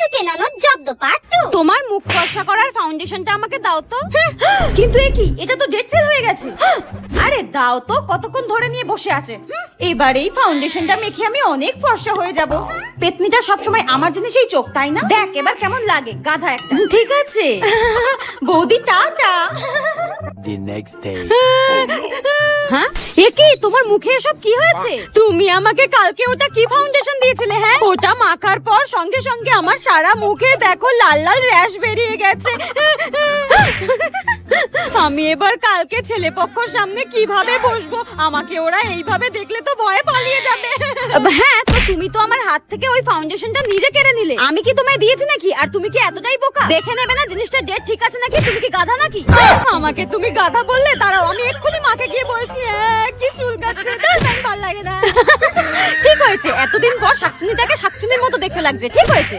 ছুটে ননদ জব্দ তোমার মুখ ফর্সা করার ফাউন্ডেশনটা আমাকে দাও তো। কিন্তু এ কি? এটা তো ডেট ফেল হয়ে গেছে। আরে দাও তো কতক্ষণ ধরে নিয়ে বসে আছে। এবার এই ফাউন্ডেশনটা মেখে আমি অনেক ফর্সা হয়ে যাব। পেতনিটা সবসময় আমার জিনিসেই চোখ তাই না? দেখ এবার কেমন লাগে গাধা একটা। ঠিক আছে। বৌদি টাটা। The next day. হ্যাঁ এ কি তোমার মুখে এসব কি হয়েছে? তুমি আমাকে কালকে ওটা কি ফাউন্ডেশন দিয়েছিলে হ্যাঁ? ওটা মাখার পর সঙ্গে সঙ্গে আমার সারা মুখে দেখো লাল লাল র্যাশ বেরিয়ে গেছে। আমি এবার কালকে ছেলে পক্ষর সামনে কীভাবে বসবো? আমাকে ওরা এইভাবে দেখলে তো ভয়ে পালিয়ে যাবে। হ্যাঁ তো তুমি তো আমার হাত থেকে ওই ফাউন্ডেশনটা নিজে কেড়ে নিলে। আমি কি তোমায় দিয়েছি নাকি? আর তুমি কি এতটাই বোকা? দেখে নেবে না জিনিসটা ডেট ঠিক আছে নাকি? তুমি কি গাধা নাকি? আমাকে তুমি গাধা বললে দাঁড়াও আমি এক্ষুনি মাকে গিয়ে বলছি হ্যাঁ? চুলকাচ্ছে ভালো লাগে না। ঠিক হয়েছে, এতদিন পর শাকচুনিটাকে শাকচুনির মতো দেখতে লাগছে, ঠিক হয়েছে।